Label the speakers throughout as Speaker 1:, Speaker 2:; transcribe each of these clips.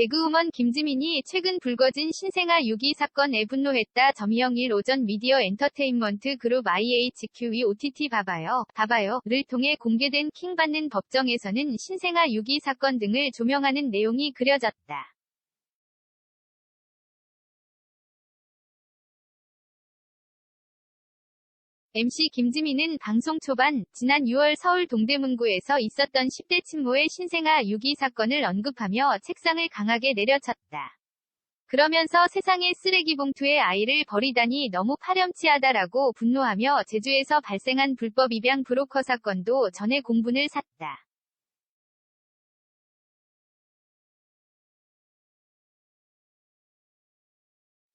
Speaker 1: 개그우먼 김지민이 최근 불거진 신생아 유기 사건에 분노했다. 점희영 1 오전 미디어 엔터테인먼트 그룹 IHQ의 OTT 봐봐요, 봐봐요 를 통해 공개된 킹받는 법정에서는 신생아 유기 사건 등을 조명하는 내용이 그려졌다. MC 김지민은 방송 초반 지난 6월 서울 동대문구에서 있었던 10대 친모의 신생아 유기 사건을 언급하며 책상을 강하게 내려쳤다. 그러면서 세상에 쓰레기 봉투에 아이를 버리다니 너무 파렴치하다라고 분노하며 제주에서 발생한 불법 입양 브로커 사건도 전에 공분을 샀다.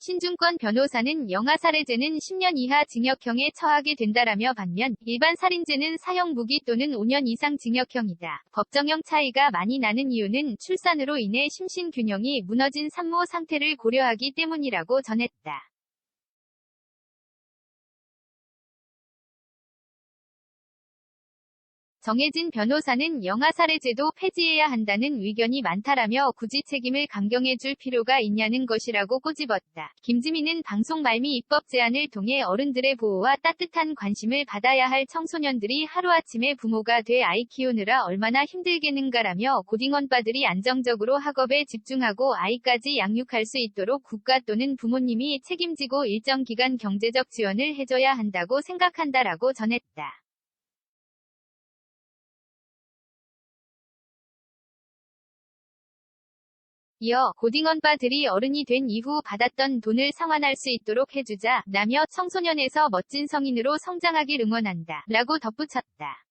Speaker 1: 신중권 변호사는 영아 살해죄는 10년 이하 징역형에 처하게 된다라며 반면 일반 살인죄는 사형 무기 또는 5년 이상 징역형이다. 법정형 차이가 많이 나는 이유는 출산으로 인해 심신 균형이 무너진 산모 상태를 고려하기 때문이라고 전했다. 정혜진 변호사는 영아 살해제도 폐지해야 한다는 의견이 많다라며 굳이 책임을 강경해줄 필요가 있냐는 것이라고 꼬집었다. 김지민은 방송 말미 입법 제안을 통해 어른들의 보호와 따뜻한 관심을 받아야 할 청소년들이 하루아침에 부모가 돼 아이 키우느라 얼마나 힘들겠는가라며 고딩원빠들이 안정적으로 학업에 집중하고 아이까지 양육할 수 있도록 국가 또는 부모님이 책임지고 일정 기간 경제적 지원을 해줘야 한다고 생각한다라고 전했다. 이어 고딩원빠들이 어른이 된 이후 받았던 돈을 상환할 수 있도록 해주자 라며 청소년에서 멋진 성인으로 성장하길 응원한다 라고 덧붙였다.